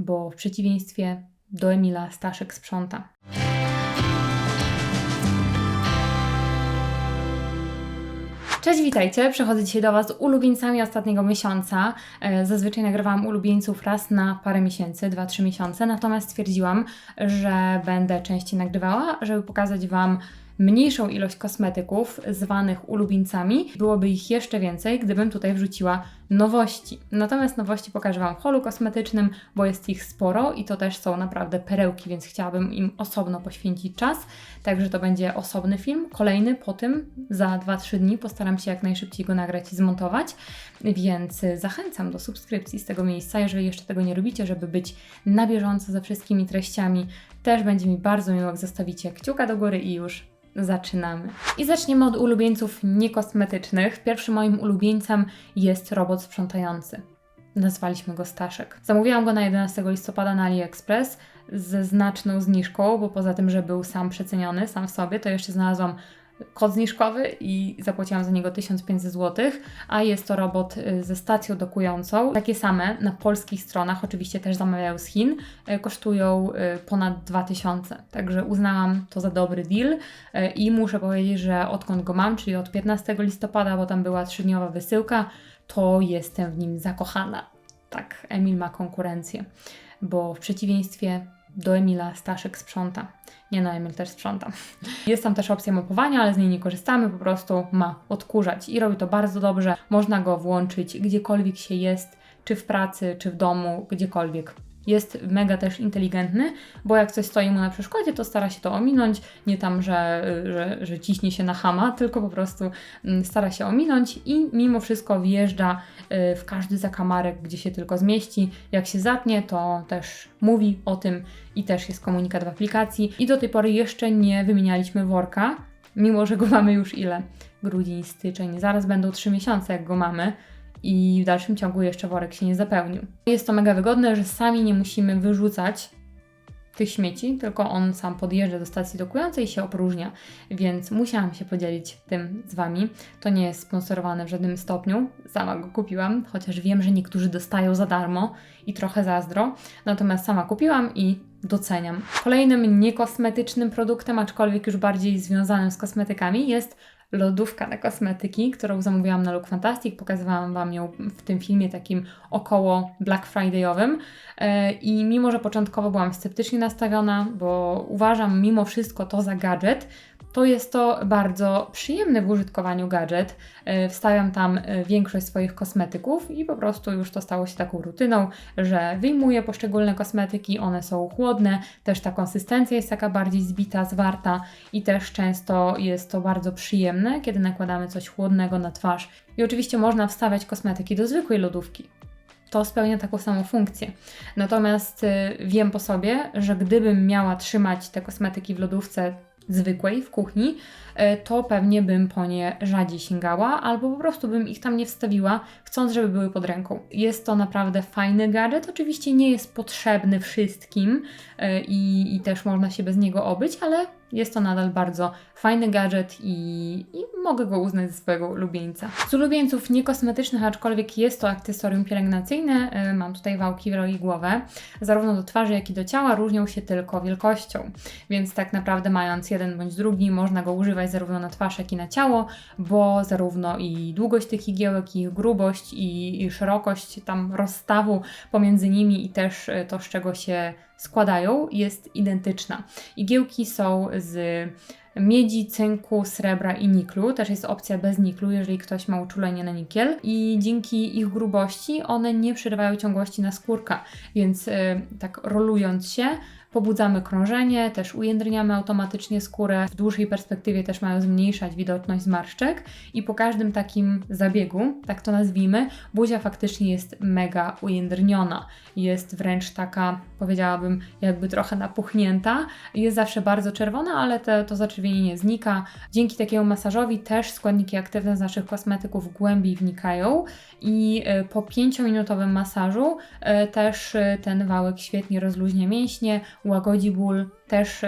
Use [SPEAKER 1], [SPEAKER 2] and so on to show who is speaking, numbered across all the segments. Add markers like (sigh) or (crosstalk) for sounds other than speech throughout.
[SPEAKER 1] bo w przeciwieństwie do Emila Staszek sprząta. Cześć, witajcie. Przechodzę dzisiaj do Was z ulubieńcami ostatniego miesiąca. E, Zazwyczaj nagrywałam ulubieńców raz na parę miesięcy, 2-3 miesiące, natomiast stwierdziłam, że będę częściej nagrywała, żeby pokazać Wam mniejszą ilość kosmetyków zwanych ulubieńcami. Byłoby ich jeszcze więcej, gdybym tutaj wrzuciła nowości. Natomiast nowości pokażę Wam w holu kosmetycznym, bo jest ich sporo i to też są naprawdę perełki, więc chciałabym im osobno poświęcić czas. Także to będzie osobny film. Kolejny po tym za 2-3 dni postaram się jak najszybciej go nagrać i zmontować. Więc zachęcam do subskrypcji z tego miejsca, jeżeli jeszcze tego nie robicie, żeby być na bieżąco ze wszystkimi treściami. Też będzie mi bardzo miło, jak zostawicie kciuka do góry i już zaczynamy. I zaczniemy od ulubieńców niekosmetycznych. Pierwszym moim ulubieńcem jest robot sprzątający. Nazwaliśmy go Staszek. Zamówiłam go na 11 listopada na AliExpress ze znaczną zniżką, bo poza tym, że był sam przeceniony, sam w sobie, to jeszcze znalazłam kod zniżkowy i zapłaciłam za niego 1500 zł, a jest to robot y, ze stacją dokującą. Takie same na polskich stronach, oczywiście też zamawiają z Chin, y, kosztują y, ponad 2000. Także uznałam to za dobry deal i muszę powiedzieć, że odkąd go mam, czyli od 15 listopada, bo tam była trzydniowa wysyłka, to jestem w nim zakochana. Tak, Emil ma konkurencję, bo w przeciwieństwie do Emila Staszek sprząta. Nie no, Emil też sprząta. (laughs) Jest tam też opcja mapowania, ale z niej nie korzystamy, po prostu ma odkurzać i robi to bardzo dobrze. Można go włączyć gdziekolwiek się jest, czy w pracy, czy w domu, gdziekolwiek. Jest mega też inteligentny, bo jak coś stoi mu na przeszkodzie, to stara się to ominąć. Nie tam, że, że, że ciśnie się na hama, (laughs) tylko po prostu mm, stara się ominąć i mimo wszystko wjeżdża y, w każdy zakamarek, gdzie się tylko zmieści. Jak się zatnie, to też mówi o tym i też jest komunikat w aplikacji. I do tej pory jeszcze nie wymienialiśmy worka, mimo że go (laughs) mamy już ile? Grudzień, styczeń, zaraz będą 3 miesiące, jak go mamy i w dalszym ciągu jeszcze worek się nie zapełnił. Jest to mega wygodne, że sami nie musimy wyrzucać tych śmieci, tylko on sam podjeżdża do stacji dokującej i się opróżnia, więc musiałam się podzielić tym z Wami. To nie jest sponsorowane w żadnym stopniu, sama go kupiłam, chociaż wiem, że niektórzy dostają za darmo i trochę zazdro, natomiast sama kupiłam i doceniam. Kolejnym niekosmetycznym produktem, aczkolwiek już bardziej związanym z kosmetykami jest lodówka na kosmetyki, którą zamówiłam na Look Fantastic. Pokazywałam Wam ją w tym filmie takim około Black Fridayowym. E, I mimo, że początkowo byłam sceptycznie nastawiona, bo uważam mimo wszystko to za gadżet, to jest to bardzo przyjemny w użytkowaniu gadżet. E, wstawiam tam e, większość swoich kosmetyków i po prostu już to stało się taką rutyną, że wyjmuję poszczególne kosmetyki, one są chłodne, też ta konsystencja jest taka bardziej zbita, zwarta i też często jest to bardzo przyjemne, kiedy nakładamy coś chłodnego na twarz. I oczywiście można wstawiać kosmetyki do zwykłej lodówki to spełnia taką samą funkcję. Natomiast y, wiem po sobie, że gdybym miała trzymać te kosmetyki w lodówce zwykłej w kuchni, to pewnie bym po nie rzadziej sięgała, albo po prostu bym ich tam nie wstawiła, chcąc, żeby były pod ręką. Jest to naprawdę fajny gadżet. Oczywiście nie jest potrzebny wszystkim e, i, i też można się bez niego obyć, ale jest to nadal bardzo fajny gadżet i, i mogę go uznać za swojego ulubieńca. Z ulubieńców niekosmetycznych, aczkolwiek jest to akcesorium pielęgnacyjne, e, mam tutaj wałki w roli głowę, zarówno do twarzy, jak i do ciała różnią się tylko wielkością, więc tak naprawdę mając jeden bądź drugi, można go używać zarówno na twarz, jak i na ciało, bo zarówno i długość tych igiełek, i ich grubość, i, i szerokość tam rozstawu pomiędzy nimi i też e, to, z czego się składają, jest identyczna. Igiełki są z miedzi, cynku, srebra i niklu. Też jest opcja bez niklu, jeżeli ktoś ma uczulenie na nikiel. I dzięki ich grubości one nie przerywają ciągłości na skórka, więc yy, tak rolując się, pobudzamy krążenie, też ujędrniamy automatycznie skórę. W dłuższej perspektywie też mają zmniejszać widoczność zmarszczek i po każdym takim zabiegu, tak to nazwijmy, buzia faktycznie jest mega ujędrniona. Jest wręcz taka, powiedziałabym, jakby trochę napuchnięta. Jest zawsze bardzo czerwona, ale te, to zaczerwienie nie znika. Dzięki takiemu masażowi też składniki aktywne z naszych kosmetyków głębiej wnikają i e, po 5-minutowym masażu e, też e, ten wałek świetnie rozluźnia mięśnie, łagodzi ból. Też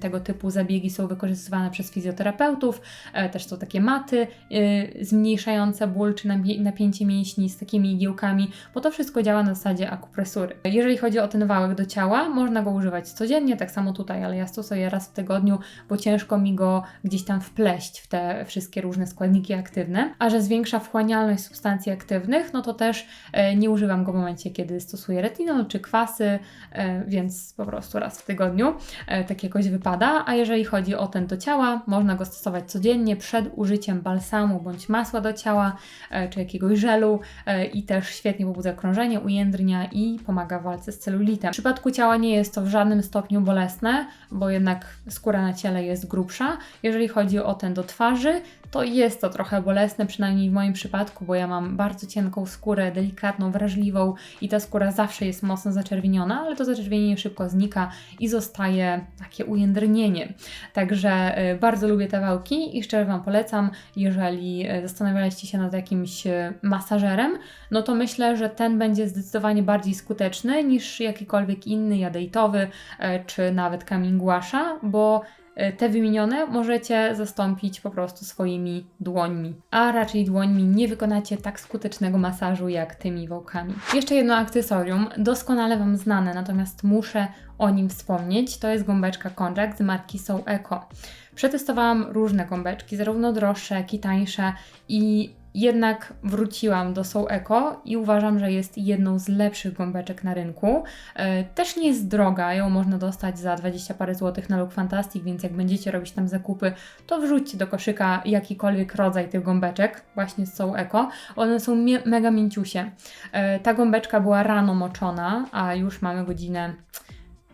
[SPEAKER 1] tego typu zabiegi są wykorzystywane przez fizjoterapeutów. E, też są takie maty y, zmniejszające ból czy napię- napięcie mięśni z takimi igiełkami, bo to wszystko działa na zasadzie akupresury. Jeżeli chodzi o ten wałek do ciała, można go używać codziennie, tak samo tutaj, ale ja stosuję raz w tygodniu, bo ciężko mi go gdzieś tam wpleść w te wszystkie różne składniki aktywne. A że zwiększa wchłanialność substancji aktywnych, no to też e, nie używam go w momencie, kiedy stosuję retinol czy kwasy, e, więc po prostu raz w tygodniu e, tak jakoś wypada. A jeżeli chodzi o ten do ciała, można go stosować codziennie przed użyciem balsamu bądź masła do ciała, e, czy jakiegoś żelu e, i też świetnie pobudza krążenie, ujędrnia i pomaga w walce z celulitem. W przypadku ciała nie jest to w żadnym stopniu bolesne, bo jednak skóra na ciele jest grubsza. Jeżeli chodzi o ten do twarzy, to jest to trochę bolesne, przynajmniej w moim przypadku, bo ja mam bardzo cienką skórę, delikatną, wrażliwą i ta skóra zawsze jest mocno zaczerwieniona, ale to zaczerwienienie szybko znika i zostaje takie ujędrnienie. Także y, bardzo lubię te wałki i szczerze Wam polecam, jeżeli y, zastanawialiście się nad jakimś y, masażerem, no to myślę, że ten będzie zdecydowanie bardziej skuteczny niż jakikolwiek inny jadejtowy czy nawet głasza, bo te wymienione możecie zastąpić po prostu swoimi dłońmi, a raczej dłońmi nie wykonacie tak skutecznego masażu jak tymi wałkami. Jeszcze jedno akcesorium, doskonale Wam znane, natomiast muszę o nim wspomnieć, to jest gąbeczka Konjac z marki So Eco. Przetestowałam różne gąbeczki, zarówno droższe, jak i tańsze i jednak wróciłam do Soul Eco i uważam, że jest jedną z lepszych gąbeczek na rynku. E, też nie jest droga, ją można dostać za 20 parę złotych na Look Fantastic, więc jak będziecie robić tam zakupy, to wrzućcie do koszyka jakikolwiek rodzaj tych gąbeczek, właśnie z Soul Eco. One są mega mięciusie. E, ta gąbeczka była rano moczona, a już mamy godzinę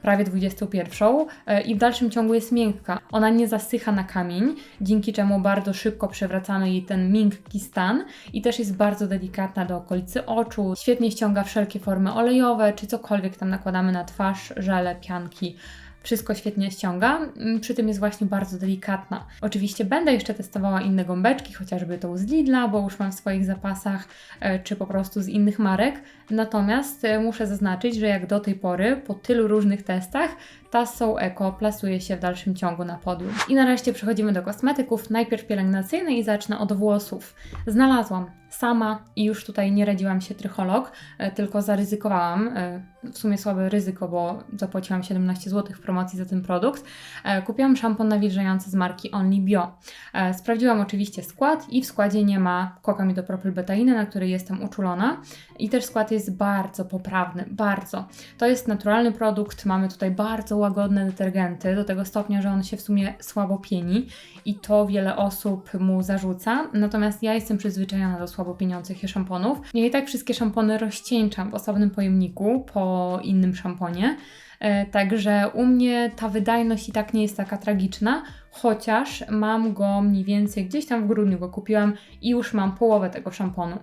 [SPEAKER 1] prawie 21 e, i w dalszym ciągu jest miękka. Ona nie zasycha na kamień, dzięki czemu bardzo szybko przewracamy jej ten miękki stan i też jest bardzo delikatna do okolicy oczu. Świetnie ściąga wszelkie formy olejowe, czy cokolwiek tam nakładamy na twarz, żele, pianki wszystko świetnie ściąga, mm, przy tym jest właśnie bardzo delikatna. Oczywiście będę jeszcze testowała inne gąbeczki, chociażby tą z Lidla, bo już mam w swoich zapasach, e, czy po prostu z innych marek, natomiast e, muszę zaznaczyć, że jak do tej pory, po tylu różnych testach, ta Soul Eco plasuje się w dalszym ciągu na podium. I nareszcie przechodzimy do kosmetyków, najpierw pielęgnacyjne i zacznę od włosów. Znalazłam sama i już tutaj nie radziłam się trycholog, e, tylko zaryzykowałam, e, w sumie słabe ryzyko, bo zapłaciłam 17 zł w promocji za ten produkt. E, kupiłam szampon nawilżający z marki Only Bio. Sprawdziłam oczywiście skład i w składzie nie ma kokamidopropylbetainy, na której jestem uczulona i też skład jest bardzo poprawny, bardzo. To jest naturalny produkt, mamy tutaj bardzo łagodne detergenty, do tego stopnia, że on się w sumie słabo pieni i to wiele osób mu zarzuca, natomiast ja jestem przyzwyczajona do słabo pieniących się szamponów. Ja i tak wszystkie szampony rozcieńczam w osobnym pojemniku po innym szamponie. E, także u mnie ta wydajność i tak nie jest taka tragiczna, chociaż mam go mniej więcej gdzieś tam w grudniu go kupiłam i już mam połowę tego szamponu.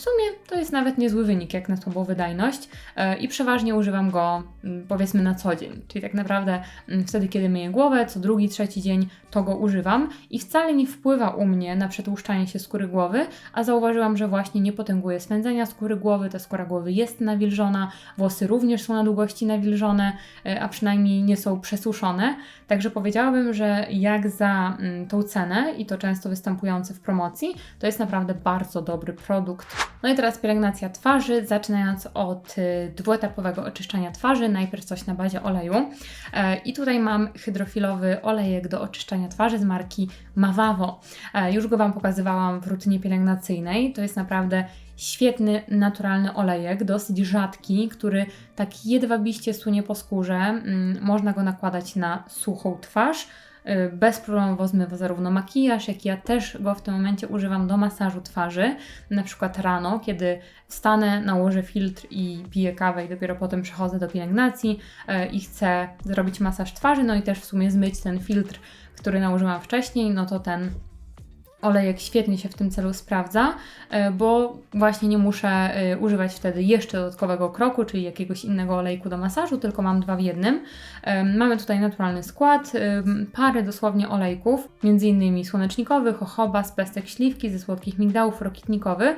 [SPEAKER 1] W sumie to jest nawet niezły wynik jak na słabą wydajność e, i przeważnie używam go mm, powiedzmy na co dzień, czyli tak naprawdę mm, wtedy, kiedy myję głowę, co drugi, trzeci dzień to go używam i wcale nie wpływa u mnie na przetłuszczanie się skóry głowy, a zauważyłam, że właśnie nie potęguje swędzenia skóry głowy, ta skóra głowy jest nawilżona, włosy również są na długości nawilżone, a przynajmniej nie są przesuszone, także powiedziałabym, że jak za mm, tą cenę i to często występujący w promocji, to jest naprawdę bardzo dobry produkt. No i teraz pielęgnacja twarzy, zaczynając od y, dwuetapowego oczyszczania twarzy. Najpierw coś na bazie oleju. E, I tutaj mam hydrofilowy olejek do oczyszczania twarzy z marki Mavavo. E, już go Wam pokazywałam w rutynie pielęgnacyjnej. To jest naprawdę świetny, naturalny olejek, dosyć rzadki, który tak jedwabiście sunie po skórze. Mm, można go nakładać na suchą twarz Y, bezproblemowo zmywa zarówno makijaż, jak i ja też go w tym momencie używam do masażu twarzy, na przykład rano, kiedy wstanę, nałożę filtr i piję kawę i dopiero potem przechodzę do pielęgnacji y, i chcę zrobić masaż twarzy, no i też w sumie zmyć ten filtr, który nałożyłam wcześniej, no to ten olejek świetnie się w tym celu sprawdza, e, bo właśnie nie muszę e, używać wtedy jeszcze dodatkowego kroku, czyli jakiegoś innego olejku do masażu, tylko mam dwa w jednym. E, mamy tutaj naturalny skład, parę dosłownie olejków, m.in. słonecznikowy, jojoba, z pestek śliwki, ze słodkich migdałów, rokitnikowy,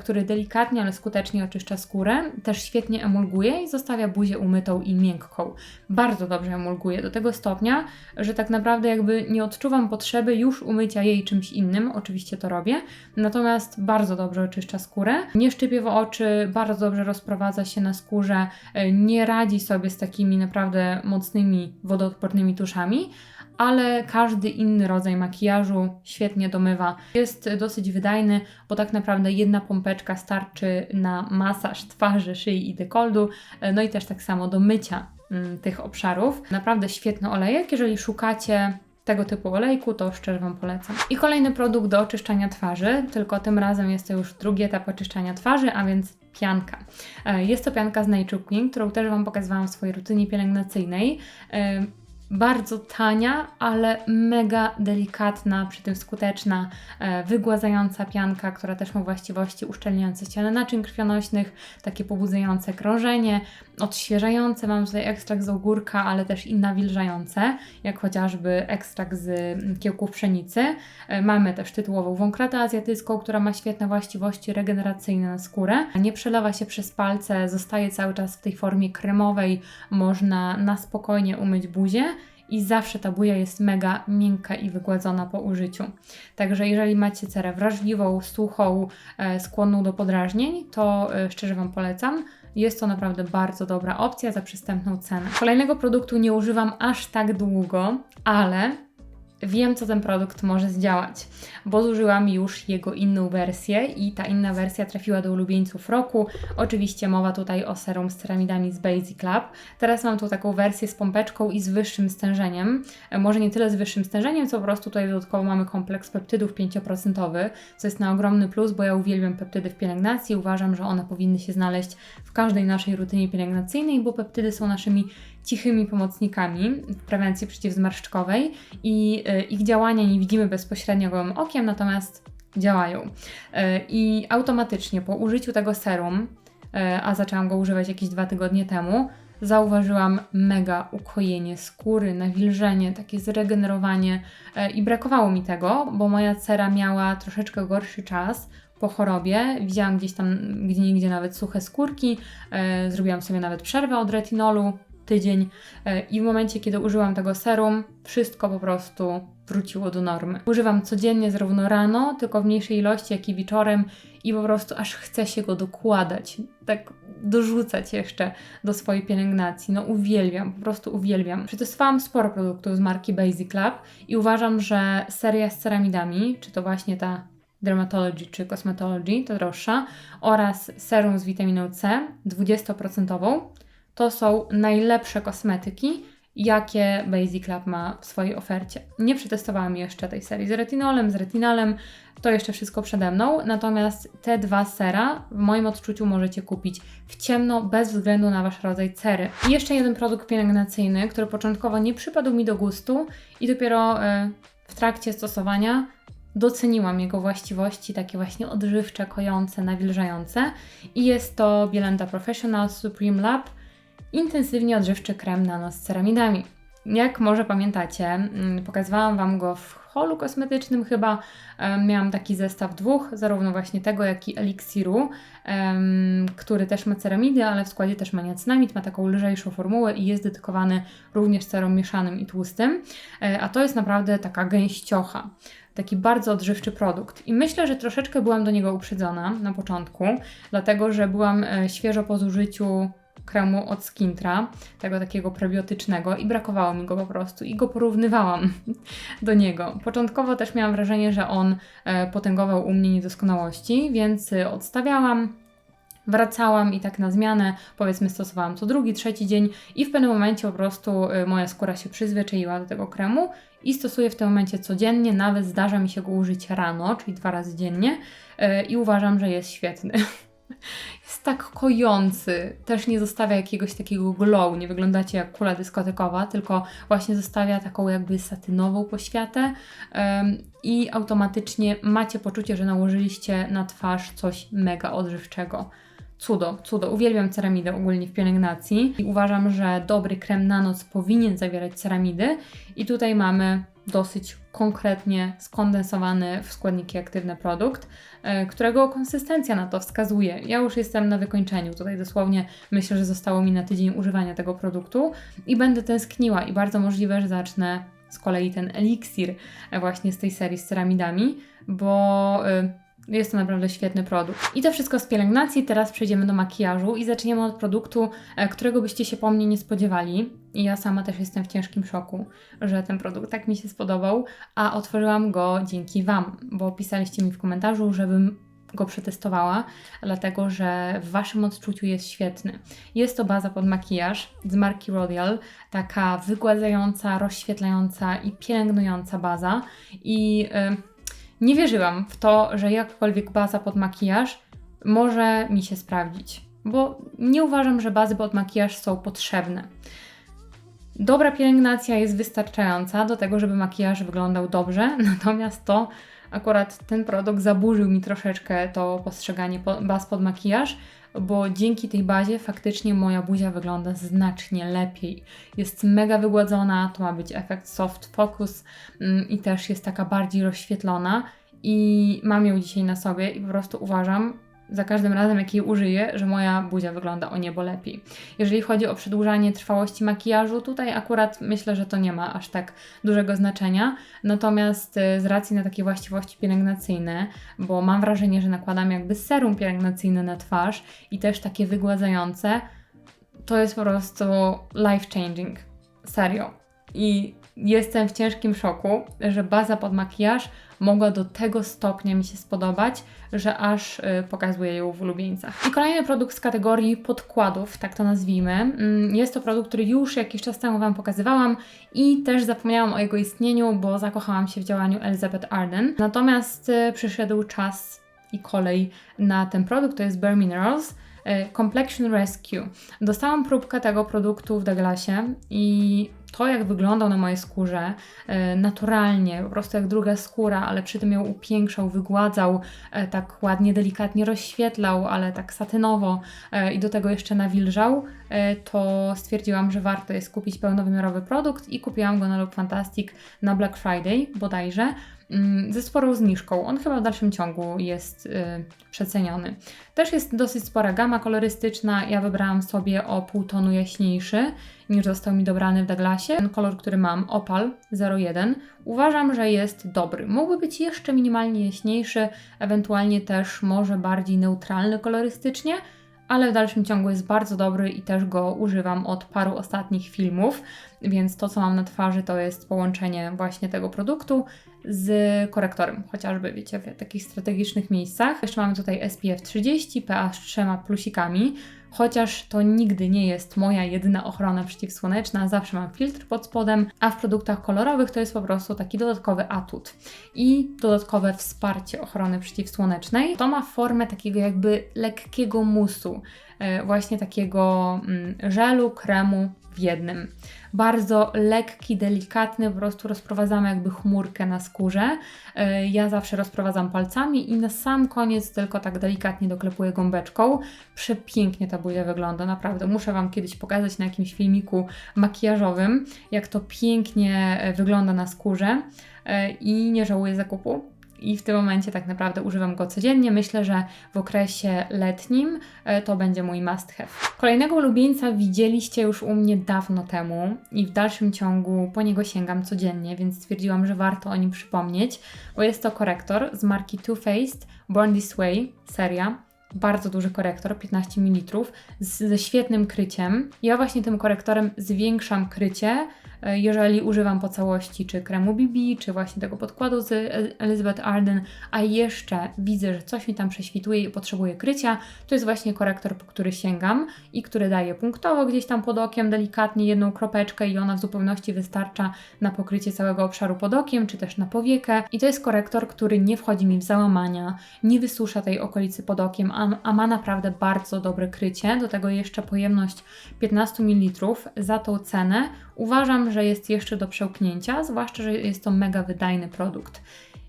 [SPEAKER 1] który delikatnie, ale skutecznie oczyszcza skórę, też świetnie emulguje i zostawia buzię umytą i miękką. Bardzo dobrze emulguje, do tego stopnia, że tak naprawdę jakby nie odczuwam potrzeby już umycia jej czymś innym, oczywiście to robię, natomiast bardzo dobrze oczyszcza skórę, nie szczypie w oczy, bardzo dobrze rozprowadza się na skórze, e, nie radzi sobie z takimi naprawdę mocnymi, wodoodpornymi tuszami, ale każdy inny rodzaj makijażu świetnie domywa. Jest dosyć wydajny, bo tak naprawdę jedna pompeczka starczy na masaż twarzy, szyi i dekoldu, e, no i też tak samo do mycia mm, tych obszarów. Naprawdę świetny olejek, jeżeli szukacie tego typu olejku, to szczerze Wam polecam. I kolejny produkt do oczyszczania twarzy, tylko tym razem jest to już drugi etap oczyszczania twarzy, a więc pianka. E, jest to pianka z Nature Queen, którą też Wam pokazywałam w swojej rutynie pielęgnacyjnej. Bardzo tania, ale mega delikatna, przy tym skuteczna, e, wygładzająca pianka, która też ma właściwości uszczelniające ściany naczyń krwionośnych, takie pobudzające krążenie, odświeżające, mam tutaj ekstrakt z ogórka, ale też i nawilżające, jak chociażby ekstrakt z kiełków pszenicy. E, mamy też tytułową wąkratę azjatycką, która ma świetne właściwości regeneracyjne na skórę. Nie przelewa się przez palce, zostaje cały czas w tej formie kremowej, można na spokojnie umyć buzię i zawsze ta buja jest mega miękka i wygładzona po użyciu. Także jeżeli macie cerę wrażliwą, suchą, e, skłonną do podrażnień, to e, szczerze Wam polecam. Jest to naprawdę bardzo dobra opcja za przystępną cenę. Kolejnego produktu nie używam aż tak długo, ale wiem, co ten produkt może zdziałać, bo zużyłam już jego inną wersję i ta inna wersja trafiła do ulubieńców roku. Oczywiście mowa tutaj o serum z ceramidami z Basic Lab. Teraz mam tu taką wersję z pompeczką i z wyższym stężeniem. E, może nie tyle z wyższym stężeniem, co po prostu tutaj dodatkowo mamy kompleks peptydów 5%, co jest na ogromny plus, bo ja uwielbiam peptydy w pielęgnacji. Uważam, że one powinny się znaleźć w każdej naszej rutynie pielęgnacyjnej, bo peptydy są naszymi cichymi pomocnikami w prewencji przeciwzmarszczkowej i y, ich działania nie widzimy bezpośrednio gołym okiem, natomiast działają. Y, I automatycznie po użyciu tego serum, y, a zaczęłam go używać jakieś dwa tygodnie temu, zauważyłam mega ukojenie skóry, nawilżenie, takie zregenerowanie i brakowało mi tego, bo moja cera miała troszeczkę gorszy czas po chorobie. Widziałam gdzieś tam, gdzie nigdzie nawet suche skórki, zrobiłam sobie nawet przerwę od retinolu, tydzień e, i w momencie, kiedy użyłam tego serum, wszystko po prostu wróciło do normy. Używam codziennie, zarówno rano, tylko w mniejszej ilości, jak i wieczorem i po prostu aż chce się go dokładać, tak dorzucać jeszcze do swojej pielęgnacji. No uwielbiam, po prostu uwielbiam. Przetestowałam sporo produktów z marki Basic Lab i uważam, że seria z ceramidami, czy to właśnie ta Dermatology czy Cosmetology, to droższa, oraz serum z witaminą C, 20%, to są najlepsze kosmetyki, jakie Basic Lab ma w swojej ofercie. Nie przetestowałam jeszcze tej serii z retinolem, z retinalem, to jeszcze wszystko przede mną, natomiast te dwa sera w moim odczuciu możecie kupić w ciemno, bez względu na Wasz rodzaj cery. I jeszcze jeden produkt pielęgnacyjny, który początkowo nie przypadł mi do gustu i dopiero y, w trakcie stosowania doceniłam jego właściwości, takie właśnie odżywcze, kojące, nawilżające i jest to Bielenda Professional Supreme Lab intensywnie odżywczy krem nano z ceramidami. Jak może pamiętacie, mm, pokazywałam Wam go w holu kosmetycznym chyba. Miałam taki zestaw dwóch, zarówno właśnie tego, jak i eliksiru, który też ma ceramidy, ale w składzie też ma niacinamid, ma taką lżejszą formułę i jest dedykowany również serom mieszanym i tłustym. E, a to jest naprawdę taka gęściocha taki bardzo odżywczy produkt. I myślę, że troszeczkę byłam do niego uprzedzona na początku, dlatego że byłam e, świeżo po zużyciu kremu od Skintra, tego takiego prebiotycznego i brakowało mi go po prostu i go porównywałam (laughs) do niego. Początkowo też miałam wrażenie, że on e, potęgował u mnie niedoskonałości, więc e, odstawiałam, wracałam i tak na zmianę, powiedzmy, stosowałam co drugi, trzeci dzień i w pewnym momencie po prostu e, moja skóra się przyzwyczaiła do tego kremu i stosuję w tym momencie codziennie, nawet zdarza mi się go użyć rano, czyli dwa razy dziennie i uważam, że jest świetny. (laughs) Jest tak kojący, też nie zostawia jakiegoś takiego glow, nie wyglądacie jak kula dyskotekowa, tylko właśnie zostawia taką jakby satynową poświatę em, i automatycznie macie poczucie, że nałożyliście na twarz coś mega odżywczego. Cudo, cudo. Uwielbiam ceramidę ogólnie w pielęgnacji i uważam, że dobry krem na noc powinien zawierać ceramidy i tutaj mamy dosyć konkretnie skondensowany w składniki aktywne produkt, e, którego konsystencja na to wskazuje. Ja już jestem na wykończeniu. Tutaj dosłownie myślę, że zostało mi na tydzień używania tego produktu i będę tęskniła i bardzo możliwe, że zacznę z kolei ten eliksir e, właśnie z tej serii z ceramidami, bo y, jest to naprawdę świetny produkt. I to wszystko z pielęgnacji. Teraz przejdziemy do makijażu i zaczniemy od produktu, e, którego byście się po mnie nie spodziewali. I ja sama też jestem w ciężkim szoku, że ten produkt tak mi się spodobał, a otworzyłam go dzięki Wam, bo pisaliście mi w komentarzu, żebym go przetestowała, dlatego że w Waszym odczuciu jest świetny. Jest to baza pod makijaż z marki Rodial, taka wygładzająca, rozświetlająca i pielęgnująca baza i... Yy, nie wierzyłam w to, że jakkolwiek baza pod makijaż może mi się sprawdzić, bo nie uważam, że bazy pod makijaż są potrzebne. Dobra pielęgnacja jest wystarczająca do tego, żeby makijaż wyglądał dobrze, (laughs) natomiast to akurat ten produkt zaburzył mi troszeczkę to postrzeganie baz pod makijaż, bo dzięki tej bazie faktycznie moja buzia wygląda znacznie lepiej. Jest mega wygładzona, to ma być efekt soft focus mm, i też jest taka bardziej rozświetlona i mam ją dzisiaj na sobie i po prostu uważam, za każdym razem, jak jej użyję, że moja buzia wygląda o niebo lepiej. Jeżeli chodzi o przedłużanie trwałości makijażu, tutaj akurat myślę, że to nie ma aż tak dużego znaczenia. Natomiast y, z racji na takie właściwości pielęgnacyjne, bo mam wrażenie, że nakładam jakby serum pielęgnacyjne na twarz i też takie wygładzające, to jest po prostu life changing. Serio. I jestem w ciężkim szoku, że baza pod makijaż mogła do tego stopnia mi się spodobać, że aż y, pokazuję ją w ulubieńcach. I kolejny produkt z kategorii podkładów, tak to nazwijmy. Mm, jest to produkt, który już jakiś czas temu Wam pokazywałam i też zapomniałam o jego istnieniu, bo zakochałam się w działaniu Elizabeth Arden. Natomiast y, przyszedł czas i kolej na ten produkt, to jest Bare Minerals. Y, Complexion Rescue. Dostałam próbkę tego produktu w Douglasie i to, jak wyglądał na mojej skórze, e, naturalnie, po prostu jak druga skóra, ale przy tym ją upiększał, wygładzał, e, tak ładnie, delikatnie rozświetlał, ale tak satynowo e, i do tego jeszcze nawilżał, to stwierdziłam, że warto jest kupić pełnowymiarowy produkt i kupiłam go na Look Fantastic na Black Friday bodajże. Mm, ze sporą zniżką. On chyba w dalszym ciągu jest yy, przeceniony. Też jest dosyć spora gama kolorystyczna. Ja wybrałam sobie o pół tonu jaśniejszy niż został mi dobrany w Douglasie. Ten kolor, który mam, Opal 01, uważam, że jest dobry. Mógłby być jeszcze minimalnie jaśniejszy, ewentualnie też może bardziej neutralny kolorystycznie, ale w dalszym ciągu jest bardzo dobry i też go używam od paru ostatnich filmów, więc to, co mam na twarzy, to jest połączenie właśnie tego produktu z korektorem, chociażby, wiecie, w takich strategicznych miejscach. Jeszcze mamy tutaj SPF 30, PA z trzema plusikami, chociaż to nigdy nie jest moja jedyna ochrona przeciwsłoneczna, zawsze mam filtr pod spodem, a w produktach kolorowych to jest po prostu taki dodatkowy atut i dodatkowe wsparcie ochrony przeciwsłonecznej. To ma formę takiego jakby lekkiego musu, e, właśnie takiego mm, żelu, kremu w jednym. Bardzo lekki, delikatny, po prostu rozprowadzamy jakby chmurkę na skórze. E, ja zawsze rozprowadzam palcami i na sam koniec tylko tak delikatnie doklepuję gąbeczką. Przepięknie ta buzia wygląda, naprawdę. Muszę Wam kiedyś pokazać na jakimś filmiku makijażowym, jak to pięknie e, wygląda na skórze e, i nie żałuję zakupu i w tym momencie tak naprawdę używam go codziennie. Myślę, że w okresie letnim e, to będzie mój must have. Kolejnego ulubieńca widzieliście już u mnie dawno temu i w dalszym ciągu po niego sięgam codziennie, więc stwierdziłam, że warto o nim przypomnieć, bo jest to korektor z marki Too Faced Born This Way seria bardzo duży korektor, 15 ml, z, ze świetnym kryciem. Ja właśnie tym korektorem zwiększam krycie Jeżeli używam po całości czy kremu BB, czy właśnie tego podkładu z El- Elizabeth Arden, a jeszcze widzę, że coś mi tam prześwituje i potrzebuję krycia, to jest właśnie korektor, po który sięgam i który daje punktowo gdzieś tam pod okiem, delikatnie jedną kropeczkę i ona w zupełności wystarcza na pokrycie całego obszaru pod okiem, czy też na powiekę. I to jest korektor, który nie wchodzi mi w załamania, nie wysusza tej okolicy pod okiem, a, a ma naprawdę bardzo dobre krycie. Do tego jeszcze pojemność 15 ml. Za tą cenę uważam, że jest jeszcze do przełknięcia, zwłaszcza, że jest to mega wydajny produkt.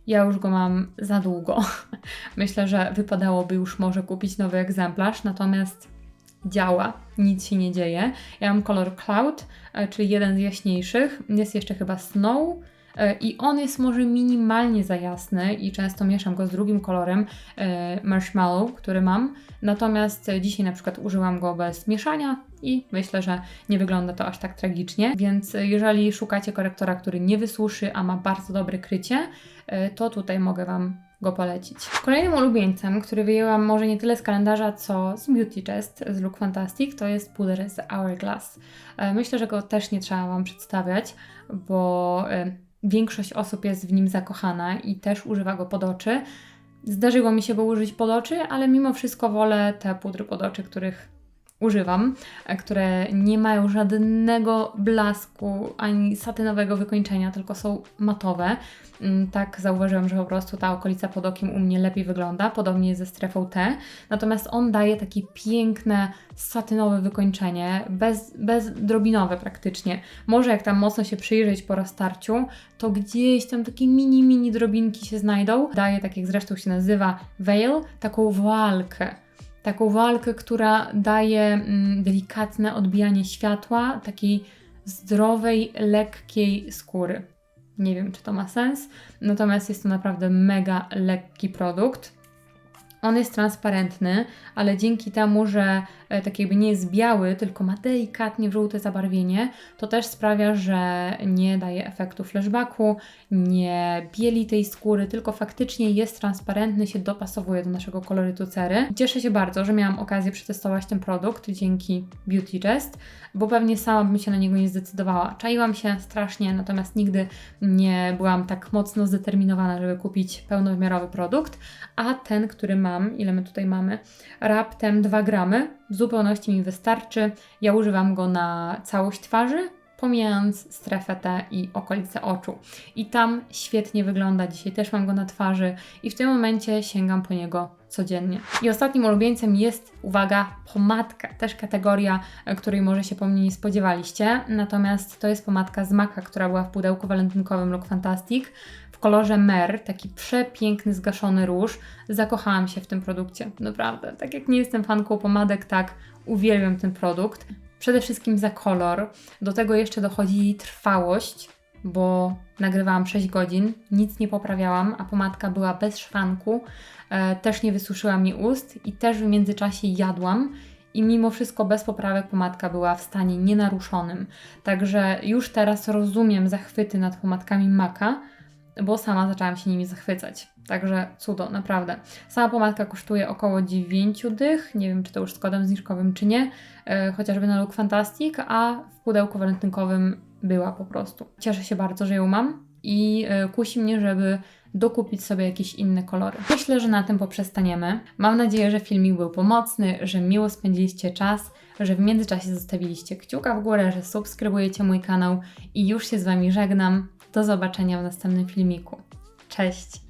[SPEAKER 1] Ja już go mam za długo. (laughs) Myślę, że wypadałoby już może kupić nowy egzemplarz, natomiast działa, nic się nie dzieje. Ja mam kolor Cloud, e, czyli jeden z jaśniejszych. Jest jeszcze chyba Snow. E, I on jest może minimalnie za jasny i często mieszam go z drugim kolorem e, Marshmallow, który mam. Natomiast dzisiaj na przykład użyłam go bez mieszania i myślę, że nie wygląda to aż tak tragicznie. Więc jeżeli szukacie korektora, który nie wysuszy, a ma bardzo dobre krycie, e, to tutaj mogę Wam go polecić. Kolejnym ulubieńcem, który wyjęłam może nie tyle z kalendarza, co z Beauty Chest z Look Fantastic, to jest puder z Hourglass. Myślę, że go też nie trzeba Wam przedstawiać, bo większość osób jest w nim zakochana i też używa go pod oczy. Zdarzyło mi się go użyć pod oczy, ale mimo wszystko wolę te pudry pod oczy, których używam, e, które nie mają żadnego blasku ani satynowego wykończenia, tylko są matowe. Mm, Tak zauważyłam, że po prostu ta okolica pod okiem u mnie lepiej wygląda, podobnie ze strefą T. Natomiast on daje takie piękne, satynowe wykończenie, bez, bezdrobinowe praktycznie. Może jak tam mocno się przyjrzeć po roztarciu, to gdzieś tam takie mini, mini drobinki się znajdą. Daje, tak jak zresztą się nazywa, veil, taką walkę taką walkę, która daje mm, delikatne odbijanie światła, takiej zdrowej, lekkiej skóry. Nie wiem, czy to ma sens, natomiast jest to naprawdę mega lekki produkt. On jest transparentny, ale dzięki temu, że e, tak jakby nie jest biały, tylko ma delikatnie żółte zabarwienie, to też sprawia, że nie daje efektu flashbacku, nie bieli tej skóry, tylko faktycznie jest transparentny, się dopasowuje do naszego kolorytu cery. Cieszę się bardzo, że miałam okazję przetestować ten produkt dzięki Beauty Jest, bo pewnie sama bym się na niego nie zdecydowała. Czaiłam się strasznie, natomiast nigdy nie byłam tak mocno zdeterminowana, żeby kupić pełnowymiarowy produkt, a ten, który mam, ile my tutaj mamy, raptem 2 gramy, w zupełności mi wystarczy. Ja używam go na całość twarzy, pomijając strefę T i okolice oczu. I tam świetnie wygląda. Dzisiaj też mam go na twarzy i w tym momencie sięgam po niego codziennie. I ostatnim ulubieńcem jest, uwaga, pomadka. Też kategoria, e, której może się po mnie nie spodziewaliście. Natomiast to jest pomadka z Maka, która była w pudełku walentynkowym Look Fantastic w kolorze Mer, taki przepiękny, zgaszony róż. Zakochałam się w tym produkcie, naprawdę. Tak jak nie jestem fanką pomadek, tak uwielbiam ten produkt. Przede wszystkim za kolor. Do tego jeszcze dochodzi trwałość, bo nagrywałam 6 godzin, nic nie poprawiałam, a pomadka była bez szwanku. E, też nie wysuszyła mi ust i też w międzyczasie jadłam. I mimo wszystko bez poprawek pomadka była w stanie nienaruszonym. Także już teraz rozumiem zachwyty nad pomadkami Maka, bo sama zaczęłam się nimi zachwycać. Także cudo, naprawdę. Sama pomadka kosztuje około 9 dych, nie wiem czy to już z kodem zniżkowym czy nie, e, chociażby na Look Fantastic, a w pudełku walentynkowym była po prostu. Cieszę się bardzo, że ją mam i e, kusi mnie, żeby dokupić sobie jakieś inne kolory. Myślę, że na tym poprzestaniemy. Mam nadzieję, że filmik był pomocny, że miło spędziliście czas, że w międzyczasie zostawiliście kciuka w górę, że subskrybujecie mój kanał i już się z Wami żegnam. Do zobaczenia w następnym filmiku. Cześć!